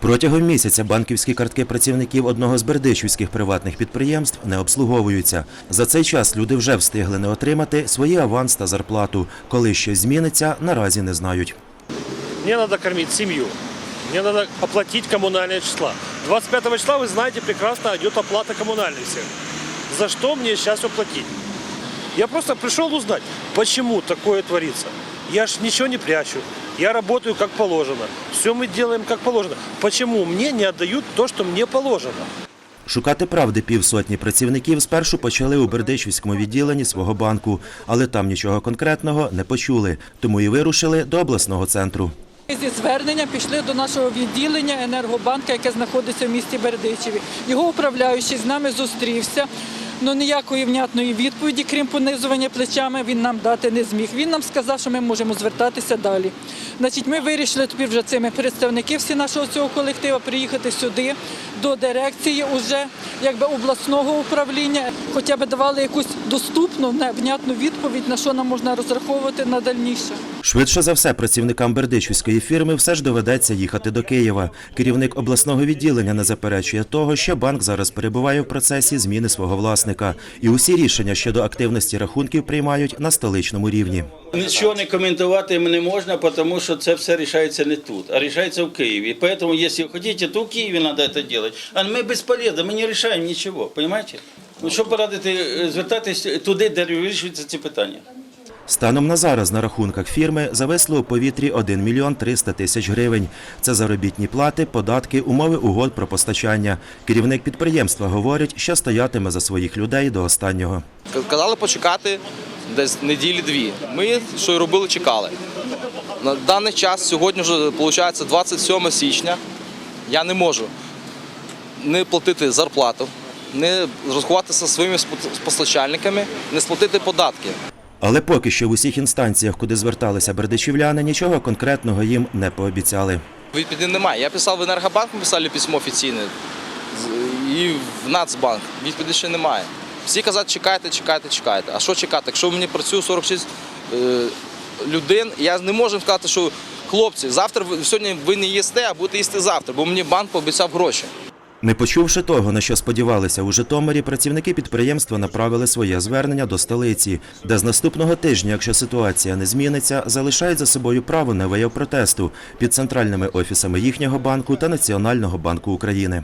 Протягом місяця банківські картки працівників одного з бердичівських приватних підприємств не обслуговуються. За цей час люди вже встигли не отримати свої аванс та зарплату. Коли щось зміниться, наразі не знають. Мне надо кормить семью. Мне надо оплатить коммунальные числа. 25 числа, вы знаете, прекрасно идет оплата коммунальных всех. За что мне сейчас оплатить? Я просто пришел узнать, почему такое творится. Я ж ничего не прячу. Я работаю как положено. Все мы делаем как положено. Почему мне не отдают то, что мне положено? Шукати правди півсотні працівників спершу почали у Бердичівському відділенні свого банку, але там нічого конкретного не почули, тому і вирушили до обласного центру. Ми Зі зверненням пішли до нашого відділення енергобанка, яке знаходиться в місті Бердичеві. Його управляючий з нами зустрівся. Ну ніякої внятної відповіді, крім понизування плечами, він нам дати не зміг. Він нам сказав, що ми можемо звертатися далі. Значить, ми вирішили тепер вже цими представники всі нашого цього колективу приїхати сюди до дирекції уже якби обласного управління, хоча б давали якусь доступну, не- внятну відповідь, на що нам можна розраховувати на дальніше. Швидше за все, працівникам Бердичівської фірми все ж доведеться їхати до Києва. Керівник обласного відділення не заперечує того, що банк зараз перебуває в процесі зміни свого власника, і усі рішення щодо активності рахунків приймають на столичному рівні. Нічого не коментувати не можна, тому що це все рішається не тут, а рішається в Києві. Поэтому, якщо хочете, то в Києві треба це робити. А ми безполезно, ми не рішаємо нічого, розумієте? Ну, що порадити, е, звертатись туди, де вирішуються ці питання. Станом на зараз на рахунках фірми зависло у повітрі 1 мільйон 300 тисяч гривень. Це заробітні плати, податки, умови угод про постачання. Керівник підприємства говорить, що стоятиме за своїх людей до останнього. Казали почекати десь неділі-дві. Ми що й робили, чекали. На даний час, сьогодні вже виходить 27 січня. Я не можу не платити зарплату, не розрахуватися зі своїми постачальниками, не сплатити податки. Але поки що в усіх інстанціях, куди зверталися бердичівляни, нічого конкретного їм не пообіцяли. Відповіді немає. Я писав в Енергобанк, ми писали письмо офіційне і в Нацбанк. Відповіді ще немає. Всі казали, чекайте, чекайте, чекайте. А що чекати? Якщо мені працює 46 е, людей, я не можу сказати, що хлопці, завтра сьогодні ви не їсте, а будете їсти завтра, бо мені банк пообіцяв гроші. Не почувши того, на що сподівалися у Житомирі, працівники підприємства направили своє звернення до столиці, де з наступного тижня, якщо ситуація не зміниться, залишають за собою право на вияв протесту під центральними офісами їхнього банку та Національного банку України.